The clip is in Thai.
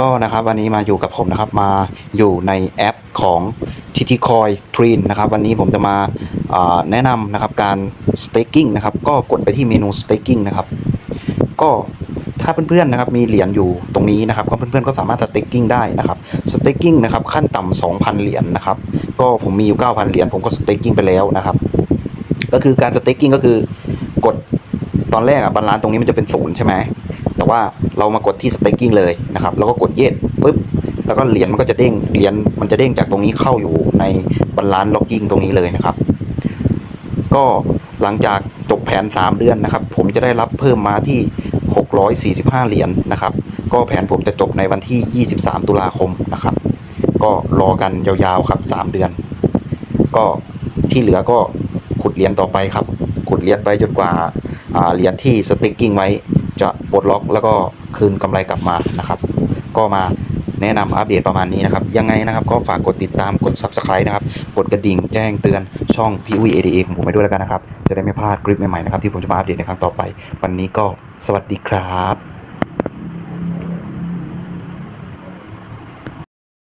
ก็นะครับวันนี้มาอยู่กับผมนะครับมาอยู่ในแอปของ TT Coin Train นะครับวันนี้ผมจะมาาแนะนำนะครับการ staking นะครับก็กดไปที่เมนู staking นะครับก็ถ้าเพื่อนๆนะครับมีเหรียญอยู่ตรงนี้นะครับก็เพื่อนๆก็สามารถ staking ได้นะครับ staking นะครับขั้นต่ำ2,000 เหรียญนะครับก็ผมมีอยู่ 9,000 เหรียญผมก็ staking ไปแล้วนะครับก็คือการ staking ก็คือกดตอนแรกอะบาลานซ์ตรงนี้มันจะเป็นศูนย์ใช่ไหม แต่ว่าเรามากดที่ staking เลยนะครับ แล้วก็กดเย็ดปุ๊บ แล้วก็เหรียญมันก็จะเด้ง เหรียญมันจะเด้งจากตรงนี้เข้าอยู่ในบาลานซ์ locking ตรงนี้เลยนะครับ ก็หลังจากจบแผน 3 เดือนนะครับ ผมจะได้รับเพิ่มมาที่ 645 เหรียญนะครับ ก็แผนผมจะจบในวันที่ 23 ตุลาคมนะครับ ก็รอกันยาวๆครับ 3 เดือน ก็ที่เหลือก็ขุดเหรียญต่อไปครับ ขุดเหรียญไปจนกว่าอ่าเหรียญที่สติ๊กกิ้งไว้ จะปลดล็อกแล้วก็คืนกำไรกลับมานะครับ ก็มาแนะนำอัปเดตประมาณนี้นะครับ ยังไงนะครับก็ฝากกดติดตามกด Subscribe นะครับ กดกระดิ่งแจ้งเตือนช่อง p v a d a ของผมไปด้วยแล้วกันนะครับ จะได้ไม่พลาดคลิปใหม่ๆนะครับที่ผมจะมาอัปเดตในครั้งต่อไป วันนี้ก็สวัสดีครับ